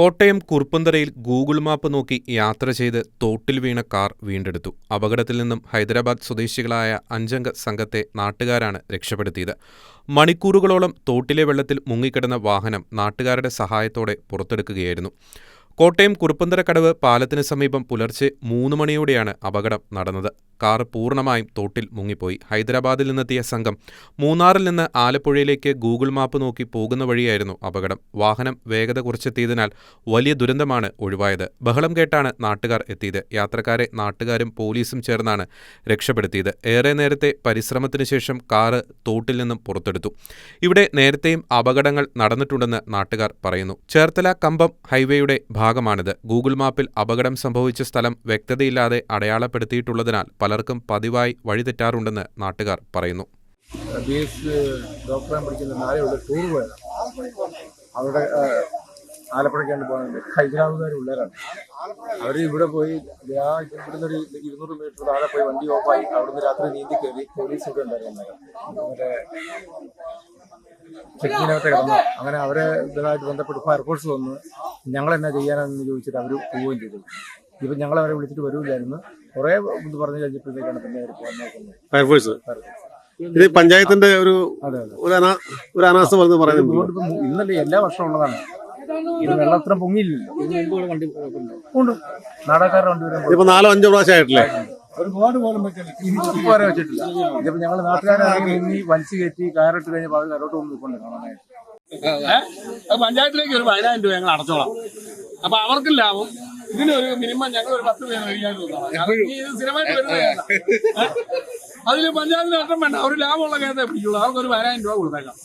Kottayam കുറുപ്പന്തറയിൽ Google map നോക്കി യാത്ര ചെയ്ത് തോട്ടിൽ വീണ കാർ വീണ്ടെടുത്തു. അപകടത്തിൽ നിന്നും ഹൈദരാബാദ് സ്വദേശികളായ അഞ്ചംഗ സംഘത്തെ നാട്ടുകാരാണ് രക്ഷപ്പെടുത്തിയത്. മണിക്കൂറുകളോളം തോട്ടിലെ വെള്ളത്തിൽ മുങ്ങിക്കിടന്ന വാഹനം നാട്ടുകാരുടെ സഹായത്തോടെ പുറത്തെടുക്കുകയായിരുന്നു. കോട്ടയം കുറുപ്പന്തറക്കടവ് പാലത്തിന് സമീപം പുലർച്ചെ മൂന്ന് മണിയോടെയാണ് അപകടം നടന്നത്. കാർ പൂർണമായും തോട്ടിൽ മുങ്ങിപ്പോയി. ഹൈദരാബാദിൽ നിന്നെത്തിയ സംഘം മൂന്നാറിൽ നിന്ന് ആലപ്പുഴയിലേക്ക് ഗൂഗിൾ മാപ്പ് നോക്കി പോകുന്ന വഴിയായിരുന്നു അപകടം. വാഹനം വേഗത കുറച്ചെത്തിയതിനാൽ വലിയ ദുരന്തമാണ് ഒഴിവായത്. ബഹളം കേട്ടാണ് നാട്ടുകാർ എത്തിയത്. യാത്രക്കാരെ നാട്ടുകാരും പോലീസും ചേർന്നാണ് രക്ഷപ്പെടുത്തിയത്. ഏറെ നേരത്തെ പരിശ്രമത്തിന് ശേഷം കാറ് തോട്ടിൽ നിന്നും പുറത്തെടുത്തു. ഇവിടെ നേരത്തെയും അപകടങ്ങൾ നടന്നിട്ടുണ്ടെന്ന് നാട്ടുകാർ പറയുന്നു. ചേർത്തല കമ്പം ഹൈവേയുടെ ഭാഗമാണിത്. ഗൂഗിൾ മാപ്പിൽ അപകടം സംഭവിച്ച സ്ഥലം വ്യക്തതയില്ലാതെ അടയാളപ്പെടുത്തിയിട്ടുള്ളതിനാൽ പലർക്കും പതിവായി വഴിതെറ്റാറുണ്ടെന്ന് നാട്ടുകാർ പറയുന്നു. ഡോക്ടറാൻ പഠിക്കുന്ന നാളെയുള്ള ടൂർ പോയത് അവിടെ ആലപ്പുഴയ്ക്കാണ് പോകുന്നത് ഹൈദരാബാദുകാർ പിള്ളേരാണ്. അവർ ഇവിടെ പോയി ആ ഇവിടുന്ന് ഒരു ഇരുന്നൂറ് മീറ്റർ താഴെ പോയി വണ്ടി ഓഫായി അവിടുന്ന് രാത്രി നീന്തി കയറി പോലീസ് ഇവിടെ ഉണ്ടായിരുന്നു. മറ്റേ ചെക്കിനകത്ത് കിടന്നു. അങ്ങനെ അവരെ ഇതുമായിട്ട് ബന്ധപ്പെട്ട് ഫയർഫോഴ്സ് വന്ന് ഞങ്ങൾ എന്നാ ചെയ്യാനെന്ന് ചോദിച്ചിട്ട് അവർ പോവുകയും ചെയ്തു. ഇപ്പം ഞങ്ങൾ അവരെ വിളിച്ചിട്ട് വരൂലായിരുന്നു കുറേ ഇത് പറഞ്ഞു കഴിഞ്ഞപ്പോഴത്തേക്കാണ് പിന്നെ അവർ പോകാൻ നോക്കുന്നത്. ഫയർഫോഴ്സ് ഫയർഫോഴ്സ് ഇത് പഞ്ചായത്തിന്റെ ഒരു അതെ അതെ. ഒരു അനാ ഒരു അനാസ്ഥ പറഞ്ഞു പറയുന്നുണ്ട്. ഇന്നലെ എല്ലാ വർഷവും ഉള്ളതാണ്. ഇത് വെള്ളത്തിനും പൊങ്ങിയില്ലല്ലോ. വണ്ടി ഉണ്ട്. നാടകക്കാരുടെ വണ്ടി ഇപ്പൊ നാലോ അഞ്ചോ പ്രാവശ്യം ആയിട്ടില്ലേ? ഒരുപാട് പോലും വരെ വെച്ചിട്ടില്ല. ഇതിപ്പോ ഞങ്ങൾ നാട്ടുകാരെ ഇറങ്ങി മുങ്ങി വലിച്ചു കയറ്റി കയറിട്ട് കഴിഞ്ഞപ്പോൾ അവർ കരോട്ട് കൊണ്ട് നിൽപ്പുണ്ട് കാണാനായിട്ട്. അത് പഞ്ചായത്തിലേക്ക് ഒരു പതിനായിരം രൂപ ഞങ്ങൾ അടച്ചോളാം. അപ്പൊ അവർക്കും ലാഭം. ഇതിനൊരു മിനിമം ഞങ്ങൾ ഒരു പത്ത് പേര് ഇത് സ്ഥിരമായിട്ട് വരുന്നതാണ് അതിൽ പഞ്ചായത്തിന് അർത്ഥം വേണ്ട. ഒരു ലാഭമുള്ള കേസേ പിടിക്കുള്ളൂ അവർക്ക് ഒരു പതിനായിരം രൂപ കൊടുത്തേക്കാം.